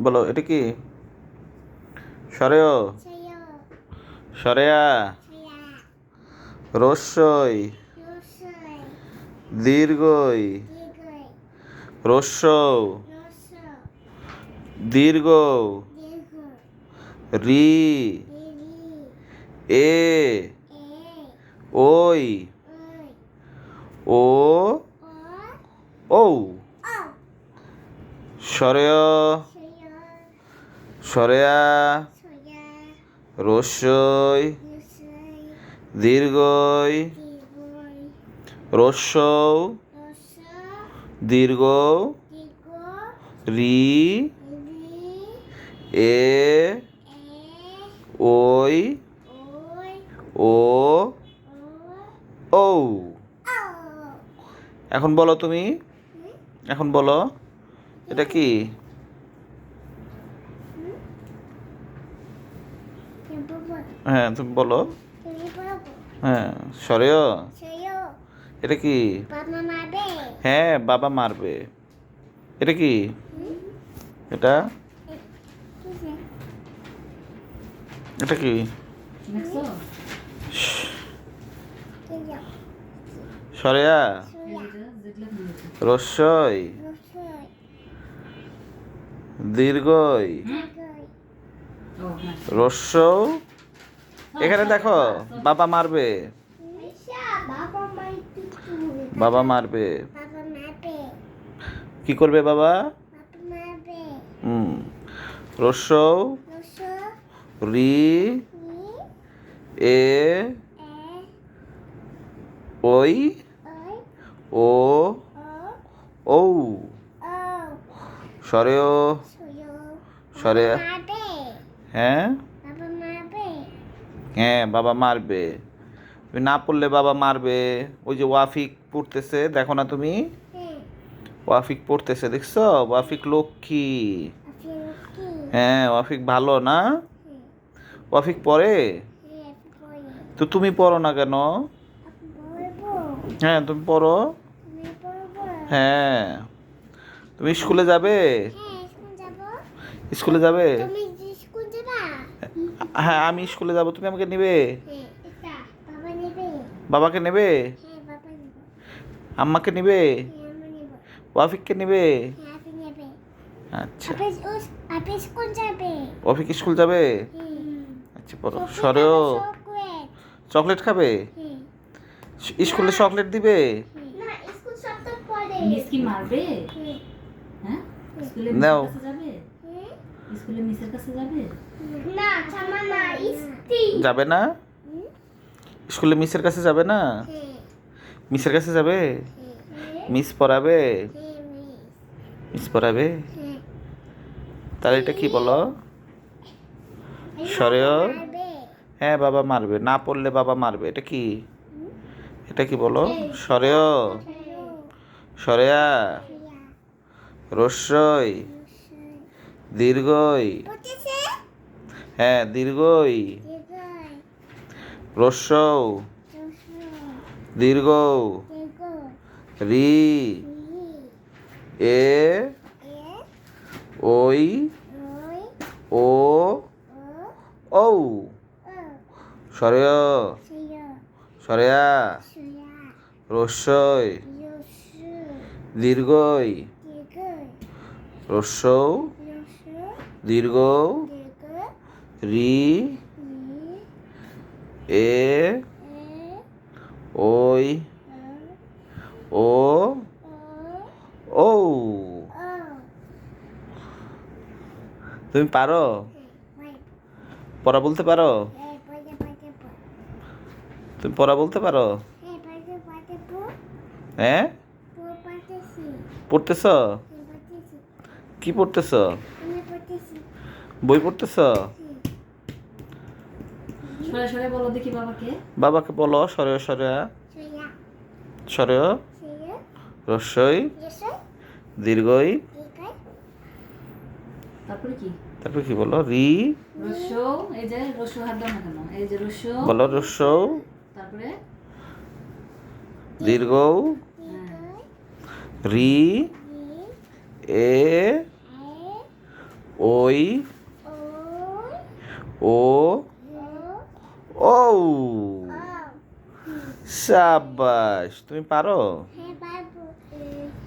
বলো, এটা কি? সরেয় সরেয়া? রস্যই? দীর্ঘই? রস্য দীর্ঘ রি? এ? ওই? ও? ও সরেয় সরেয়া রস্যই দীর্ঘই রস্য দীর্ঘ রি এ ওই ও ও এখন বলো তুমি। এখন বলো। এটা কি? হ্যাঁ তুমি বলো। হ্যাঁ সরেও। এটা কি? হ্যাঁ বাবা মারবে। এটা কি? এটা? এটা কি? সরেয়া? রস্যই দীর্ঘই? রস্য এখানে দেখো বাবা মারবে। বাবা মারবে। কি করবে বাবা? হুম রসৌ রি এ ওই ও ঔ। সরেও। সরে হ্যাঁ? হ্যাঁ বাবা মারবে। তুমি না পড়লে বাবা মারবে। ওই যে ওয়াফিক পড়তেছে দেখো না তুমি? ওয়াফিক পড়তেছে দেখছ? ওয়াফিক লক্ষ্মী। হ্যাঁ ওয়াফিক ভালো না? ওয়াফিক পড়ে? তো তুমি পড়ো না কেন? হ্যাঁ তুমি পড়ো। হ্যাঁ। তুমি স্কুলে যাবে? স্কুলে যাবে। হ্যাঁ আমি স্কুলে যাব তুমি আমাকে নেবে হ্যাঁ, এটা বাবা নেবে। বাবাকে নেবে হ্যাঁ, বাবা নেবে। আম্মাকে নেবে হ্যাঁ। ওয়াফিককে নেবে হ্যাঁ, আচ্ছা আপনি স্কুল যাবে। ওয়াফিক স্কুল যাবে হ্যাঁ। আচ্ছা পড়ো চকলেট সরেও চকলেট। চকলেট খাবে হ্যাঁ, স্কুলে চকলেট দিবে। না, স্কুল সপ্তাহ পরে। মিস কি মারবে স্কুলে নাও। মিসের কাছে যাবে হ্যাঁ। স্কুলে মিসের কাছে যাবে? না, ছামা না, ইস্তি। যাবে না? স্কুলে মিসের কাছে যাবে না? হ্যাঁ, মিসের কাছে যাবে? হ্যাঁ। মিস পড়াবে? হ্যাঁ, মিস। পড়াবে। তাহলে এটা কি বলো? সরেও হ্যাঁ বাবা মারবে। না পড়লে বাবা মারবে। এটা কি? এটা কি বলো? সরেও সরেয়া রস্যই রসই। দীর্ঘই। হ্যাঁ দীর্ঘই। রস্যৌ দীর্ঘ। রি। এ। ওই। ও। ঔ। সরেয়। সরেয়া। সয়া, রস্যই। দীর্ঘই। রস্যৌ রসু, দীর্ঘ রি এ ওই ও, ও। তুমি পারো পড়া বলতে পারো। তুমি পড়া বলতে পারো হ্যাঁ, পড়ে, পড়ে, পড়। পড়, পড়তেছি। কি পড়তেছি। বই পড়তেছ। সরে সরে বলো দেখি বাবাকে। বাবাকে বলো সরে সরেয়া সরে। সরেয় রস্যই। রসই, দীর্ঘই। তারপরে কি? বলো? রি। বলো রস্যৌ তারপরে? দীর্ঘ হ্যাঁ রি। এ, ওই। ও ও ও ও ও সাবাস